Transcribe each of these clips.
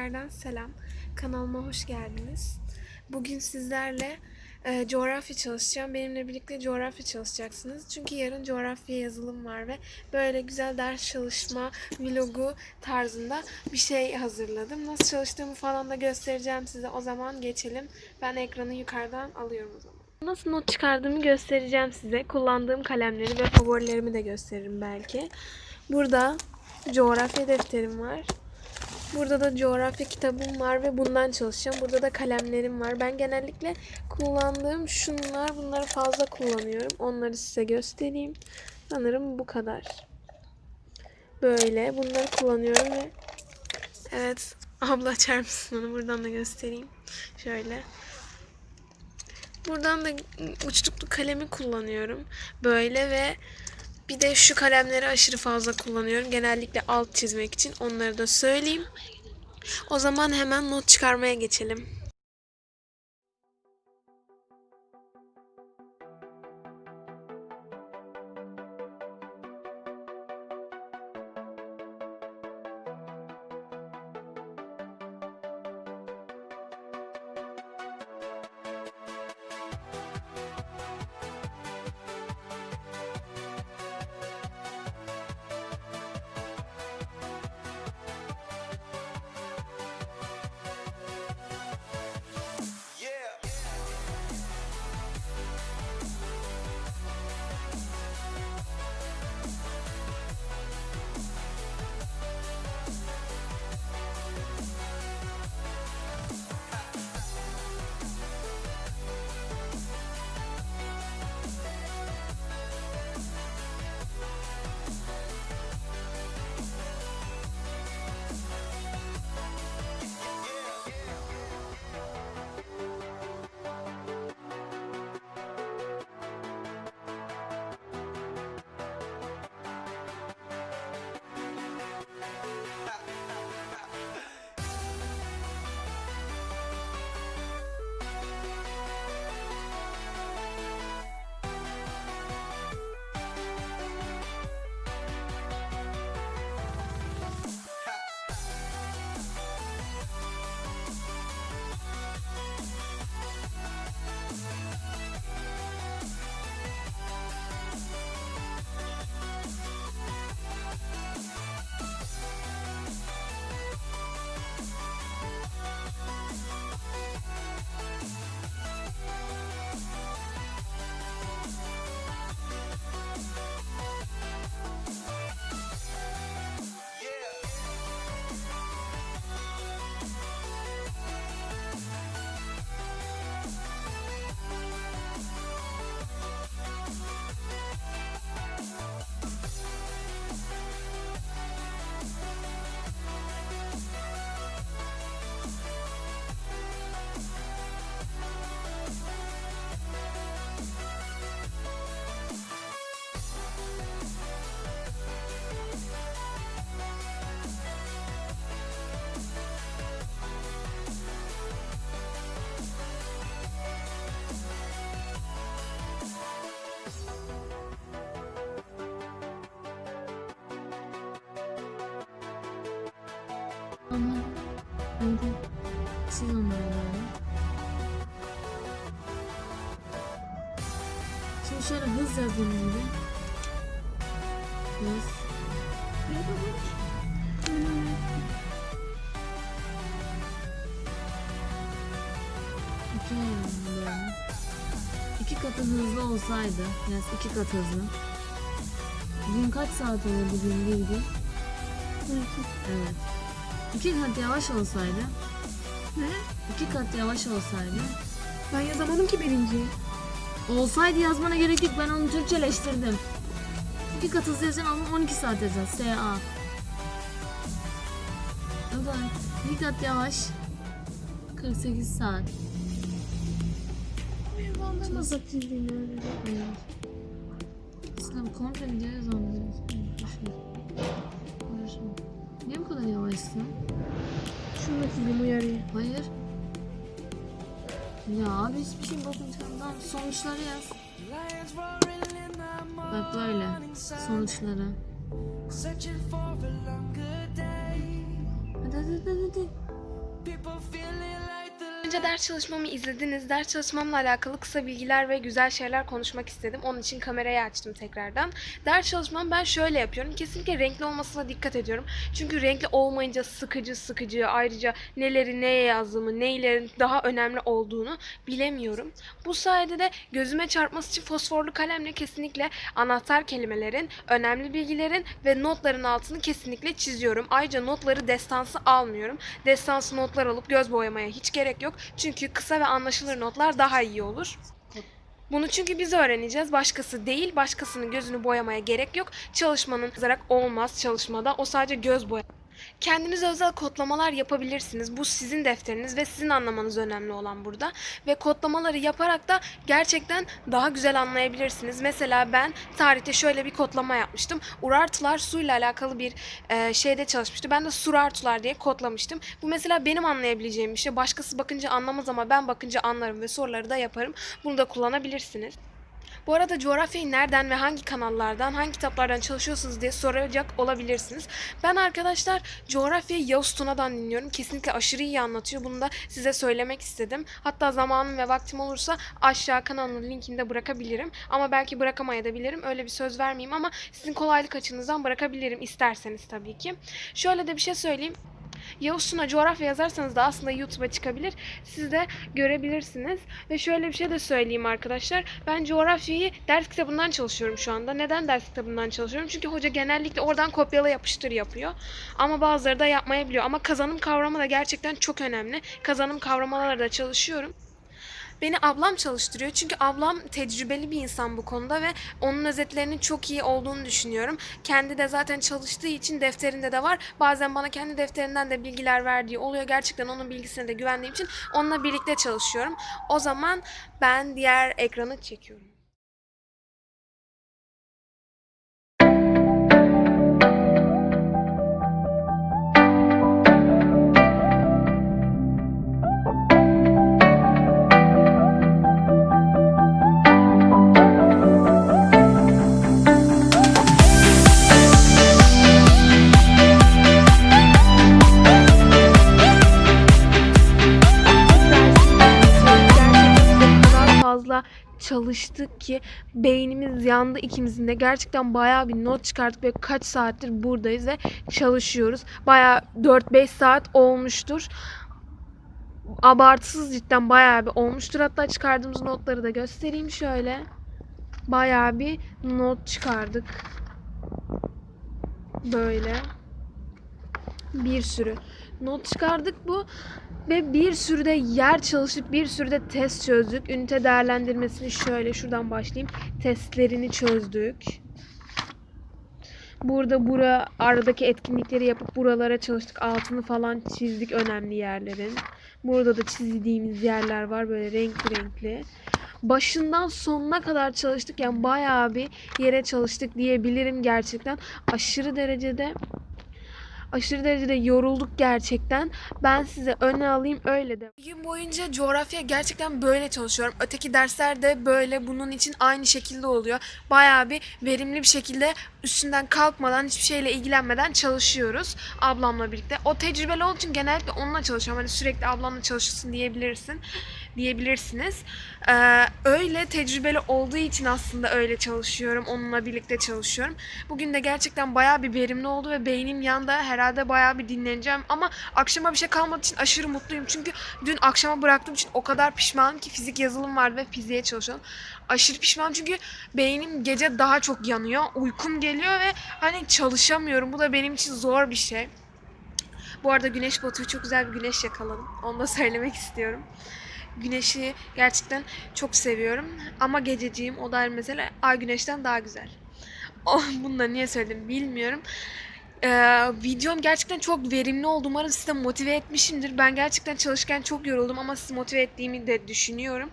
Tekrardan selam. Kanalıma hoş geldiniz. Bugün sizlerle e, coğrafya çalışacağım. Benimle birlikte coğrafya çalışacaksınız. Çünkü yarın coğrafya yazılım var ve böyle güzel ders çalışma vlogu tarzında bir şey hazırladım. Nasıl çalıştığımı falan da göstereceğim size. O zaman geçelim. Ben ekranı yukarıdan alıyorum o zaman. Nasıl not çıkardığımı göstereceğim size. Kullandığım kalemleri ve favorilerimi de gösteririm belki. Burada coğrafya defterim var. Burada da coğrafya kitabım var ve bundan çalışacağım. Burada da kalemlerim var. Ben genellikle kullandığım şunlar. Bunları fazla kullanıyorum. Onları size göstereyim. Sanırım bu kadar. Böyle. Bunları kullanıyorum ve evet. Abla açar mısın onu? Buradan da göstereyim. Şöyle. Buradan da uçluklu kalemi kullanıyorum. Böyle ve bir de şu kalemleri aşırı fazla kullanıyorum. Genellikle alt çizmek için. Onları da söyleyeyim. O zaman hemen not çıkarmaya geçelim. Hadi siz böyle. Şimdi şöyle hız yazayım önce. Hız. İki katı hızlı olsaydı, yani iki kat hızlı. Gün kaç saat olurdu gün bir gün? Evet. İki kat yavaş olsaydı. Ne? İki kat yavaş olsaydı. Ben yazamadım ki birinciyi. Olsaydı yazmana gerek yok. Ben onu Türkçeleştirdim. İki kat hızlı yazacaksın ama 12 saat yazacaksın. S.A. O da bir kat yavaş. 48 saat. Nasıl çizdiğini öyle. Evet. Sen komple video yazalım. Kadar yavaşsın? Şunu çizdim uyarıyı. Hayır. Ya abi hiçbir şey bakmayacağım. Sonuçları yaz. Bak böyle sonuçları. Hadi hadi hadi hadi. Önce ders çalışmamı izlediniz. Ders çalışmamla alakalı kısa bilgiler ve güzel şeyler konuşmak istedim. Onun için kamerayı açtım tekrardan. Ders çalışmamı ben şöyle yapıyorum. Kesinlikle renkli olmasına dikkat ediyorum. Çünkü renkli olmayınca sıkıcı sıkıcı ayrıca neleri neye yazdığımı, neylerin daha önemli olduğunu bilemiyorum. Bu sayede de gözüme çarpması için fosforlu kalemle kesinlikle anahtar kelimelerin, önemli bilgilerin ve notların altını kesinlikle çiziyorum. Ayrıca notları destansı almıyorum. Destansı notlar alıp göz boyamaya hiç gerek yok. Çünkü kısa ve anlaşılır notlar daha iyi olur. Bunu çünkü biz öğreneceğiz. Başkası değil. Başkasının gözünü boyamaya gerek yok. Çalışmanın yazarak olmaz çalışmada. O sadece göz boya. Kendinize özel kodlamalar yapabilirsiniz. Bu sizin defteriniz ve sizin anlamanız önemli olan burada. Ve kodlamaları yaparak da gerçekten daha güzel anlayabilirsiniz. Mesela ben tarihte şöyle bir kodlama yapmıştım. Urartular suyla alakalı bir e, şeyde çalışmıştı. Ben de surartular diye kodlamıştım. Bu mesela benim anlayabileceğim bir şey. Başkası bakınca anlamaz ama ben bakınca anlarım ve soruları da yaparım. Bunu da kullanabilirsiniz. Bu arada coğrafyayı nereden ve hangi kanallardan, hangi kitaplardan çalışıyorsunuz diye soracak olabilirsiniz. Ben arkadaşlar coğrafyayı Yavuz Tuna'dan dinliyorum. Kesinlikle aşırı iyi anlatıyor. Bunu da size söylemek istedim. Hatta zamanım ve vaktim olursa aşağı kanalın linkini de bırakabilirim. Ama belki bırakamayabilirim. Öyle bir söz vermeyeyim ama sizin kolaylık açınızdan bırakabilirim isterseniz tabii ki. Şöyle de bir şey söyleyeyim. Yavuz Tuna coğrafya yazarsanız da aslında YouTube'a çıkabilir. Siz de görebilirsiniz. Ve şöyle bir şey de söyleyeyim arkadaşlar. Ben coğrafyayı ders kitabından çalışıyorum şu anda. Neden ders kitabından çalışıyorum? Çünkü hoca genellikle oradan kopyala yapıştır yapıyor. Ama bazıları da yapmayabiliyor. Ama kazanım kavramı da gerçekten çok önemli. Kazanım kavramalarla da çalışıyorum. Beni ablam çalıştırıyor çünkü ablam tecrübeli bir insan bu konuda ve onun özetlerinin çok iyi olduğunu düşünüyorum. Kendi de zaten çalıştığı için defterinde de var. Bazen bana kendi defterinden de bilgiler verdiği oluyor. Gerçekten onun bilgisine de güvendiğim için onunla birlikte çalışıyorum. O zaman ben diğer ekranı çekiyorum. Çalıştık ki beynimiz yandı ikimizin de. Gerçekten bayağı bir not çıkarttık ve kaç saattir buradayız ve çalışıyoruz. Bayağı 4-5 saat olmuştur. Abartısız cidden bayağı bir olmuştur. Hatta çıkardığımız notları da göstereyim şöyle. Bayağı bir not çıkardık. Böyle. Bir sürü not çıkardık bu. Ve bir sürü de yer çalışıp bir sürü de test çözdük. Ünite değerlendirmesini şöyle şuradan başlayayım. Testlerini çözdük. Burada bura aradaki etkinlikleri yapıp buralara çalıştık. Altını falan çizdik önemli yerlerin. Burada da çizdiğimiz yerler var böyle renkli renkli. Başından sonuna kadar çalıştık. Yani bayağı bir yere çalıştık diyebilirim gerçekten. Aşırı derecede aşırı derecede yorulduk gerçekten. Ben size öne alayım öyle de. Bir gün boyunca coğrafya gerçekten böyle çalışıyorum. Öteki dersler de böyle bunun için aynı şekilde oluyor. Bayağı bir verimli bir şekilde üstünden kalkmadan hiçbir şeyle ilgilenmeden çalışıyoruz ablamla birlikte. O tecrübeli olduğu için genellikle onunla çalışıyorum. Hani sürekli ablamla çalışırsın diyebilirsin diyebilirsiniz. Ee, öyle tecrübeli olduğu için aslında öyle çalışıyorum. Onunla birlikte çalışıyorum. Bugün de gerçekten bayağı bir verimli oldu ve beynim yanda herhalde bayağı bir dinleneceğim. Ama akşama bir şey kalmadığı için aşırı mutluyum. Çünkü dün akşama bıraktığım için o kadar pişmanım ki fizik yazılım vardı ve fiziğe çalışıyorum. Aşırı pişman çünkü beynim gece daha çok yanıyor. Uykum geliyor ve hani çalışamıyorum. Bu da benim için zor bir şey. Bu arada güneş batıyor. Çok güzel bir güneş yakaladım. Onu da söylemek istiyorum. Güneşi gerçekten çok seviyorum. Ama gececiğim o da ayrı mesele. Ay güneşten daha güzel. Oh, bunu da niye söyledim bilmiyorum. Ee, videom gerçekten çok verimli oldu. Umarım sizi motive etmişimdir. Ben gerçekten çalışırken çok yoruldum ama sizi motive ettiğimi de düşünüyorum.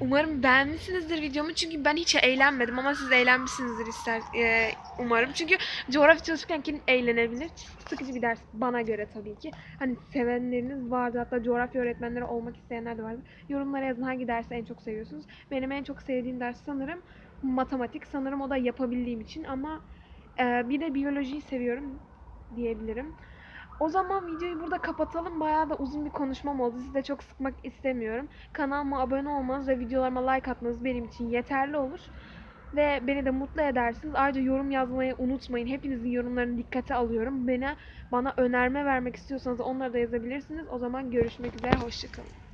Umarım beğenmişsinizdir videomu çünkü ben hiç eğlenmedim ama siz eğlenmişsinizdir ister e, umarım. Çünkü coğrafya çalışırken kim eğlenebilir? Sıkıcı bir ders bana göre tabii ki. Hani sevenleriniz vardı hatta coğrafya öğretmenleri olmak isteyenler de vardı. Yorumlara yazın hangi dersi en çok seviyorsunuz. Benim en çok sevdiğim ders sanırım matematik. Sanırım o da yapabildiğim için ama e, bir de biyolojiyi seviyorum diyebilirim. O zaman videoyu burada kapatalım. Bayağı da uzun bir konuşmam oldu. Sizi de çok sıkmak istemiyorum. Kanalıma abone olmanız ve videolarıma like atmanız benim için yeterli olur. Ve beni de mutlu edersiniz. Ayrıca yorum yazmayı unutmayın. Hepinizin yorumlarını dikkate alıyorum. Bana, bana önerme vermek istiyorsanız onları da yazabilirsiniz. O zaman görüşmek üzere. Hoşçakalın.